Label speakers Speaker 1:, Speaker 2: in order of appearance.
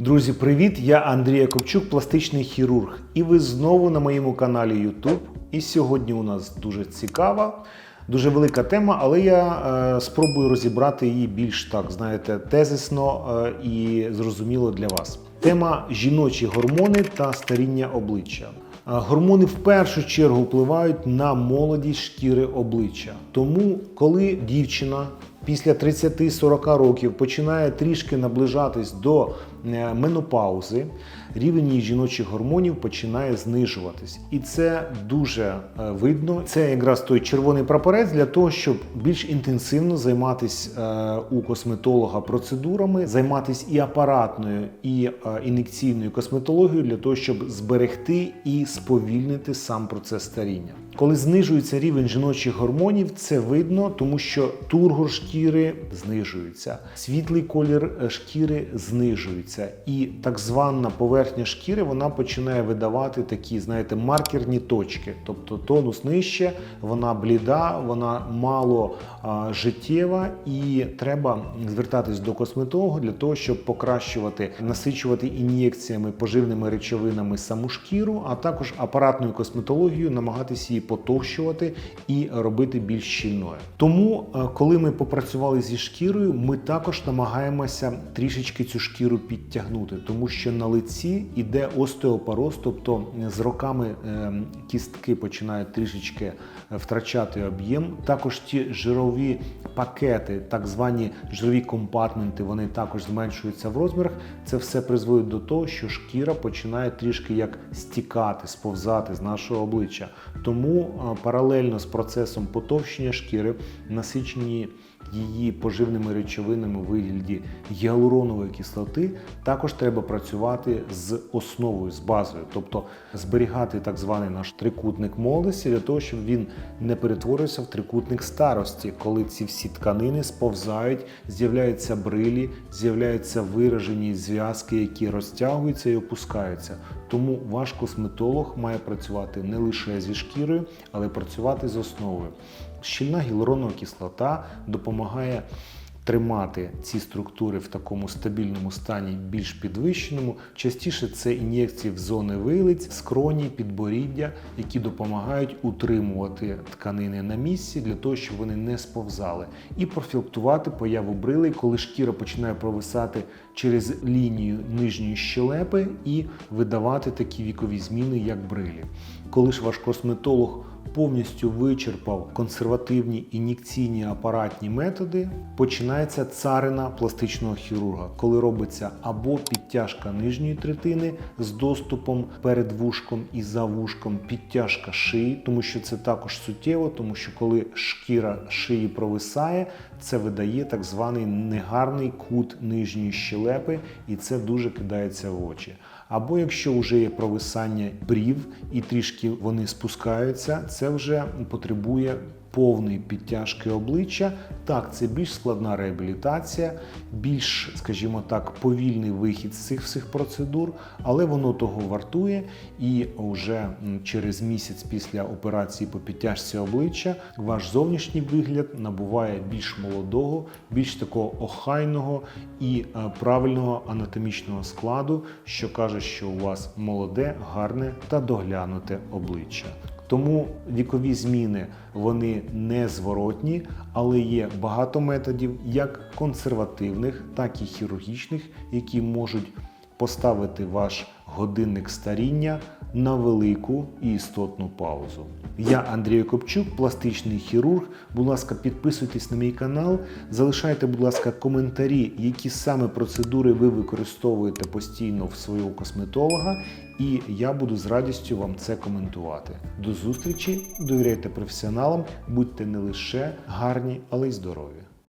Speaker 1: Друзі, привіт! Я Андрій Якобчук, пластичний хірург. І ви знову на моєму каналі YouTube. І сьогодні у нас дуже цікава, дуже велика тема, але я е, спробую розібрати її більш так, знаєте, тезисно е, і зрозуміло для вас. Тема жіночі гормони та старіння обличчя. Е, Гормони в першу чергу впливають на молодість шкіри обличчя. Тому, коли дівчина після 30-40 років починає трішки наближатись до менопаузи, рівень жіночих гормонів починає знижуватись. І це дуже е, видно. Це якраз той червоний прапорець для того, щоб більш інтенсивно займатися е, у косметолога процедурами, займатися і апаратною, і е, ін'єкційною косметологією для того, щоб зберегти і сповільнити сам процес старіння. Коли знижується рівень жіночих гормонів, це видно, тому що тургор шкіри знижується, світлий колір е, шкіри знижується, і так звана поверхня шкіри вона починає видавати такі, знаєте, маркерні точки. Тобто тонус нижче, вона бліда, вона мало а, життєва, і треба звертатись до косметолога для того, щоб покращувати, насичувати ін'єкціями, поживними речовинами саму шкіру, а також апаратною косметологією намагатися її потовщувати і робити більш щільною. Тому, е, коли ми попрацювали зі шкірою, ми також намагаємося трішечки цю шкіру підтягнути, тому що на лиці йде остеопороз, тобто з роками е, кістки починають трішечки е, втрачати об'єм. Також ті жирові пакети, так звані жирові компартменти, вони також зменшуються в розмірах. Це все призводить до того, що шкіра починає трішки як стікати, сповзати з нашого обличчя. Тому паралельно з процесом потовщення шкіри, насичені її поживними речовинами у вигляді гіалуронової кислоти, також треба працювати з основою, з базою, тобто зберігати так званий наш трикутник молодості для того, щоб він не перетворився в трикутник старості, коли ці всі тканини сповзають, з'являються брилі, з'являються виражені зв'язки, які розтягуються і опускаються. Тому ваш косметолог має працювати не лише зі шкірою, але працювати з основою. Щільна гіалуронова кислота допомагає тримати ці структури в такому стабільному стані, більш підвищеному. Частіше це ін'єкції в зони вилиць, скроні, підборіддя, які допомагають утримувати тканини на місці для того, щоб вони не сповзали, і профілактувати появу брилей, коли шкіра починає провисати через лінію нижньої щелепи і видавати такі вікові зміни, як брилі. Коли ж ваш косметолог повністю вичерпав консервативні ін'єкційні апаратні методи, починається царина пластичного хірурга, коли робиться або підтяжка нижньої третини з доступом перед вушком і за вушком, підтяжка шиї, тому що це також суттєво, тому що коли шкіра шиї провисає, це видає так званий негарний кут нижньої щелепи, і це дуже кидається в очі. Або якщо вже є провисання брів і трішки вони спускаються, це вже потребує повної підтяжки обличчя. Так, це більш складна реабілітація, більш, скажімо так, повільний вихід з цих всіх процедур, але воно того вартує. І вже через місяць після операції по підтяжці обличчя ваш зовнішній вигляд набуває більш молодого, більш такого охайного і е, правильного анатомічного складу, що каже, що у вас молоде, гарне та доглянуте обличчя. Тому вікові зміни вони не зворотні, але є багато методів, як консервативних, так і хірургічних, які можуть поставити ваш годинник старіння на велику і істотну паузу. Я Андрій Копчук, пластичний хірург. Будь ласка, підписуйтесь на мій канал, залишайте, будь ласка, коментарі, які саме процедури ви використовуєте постійно в свого косметолога, і я буду з радістю вам це коментувати. До зустрічі, довіряйте професіоналам, будьте не лише гарні, але й здорові.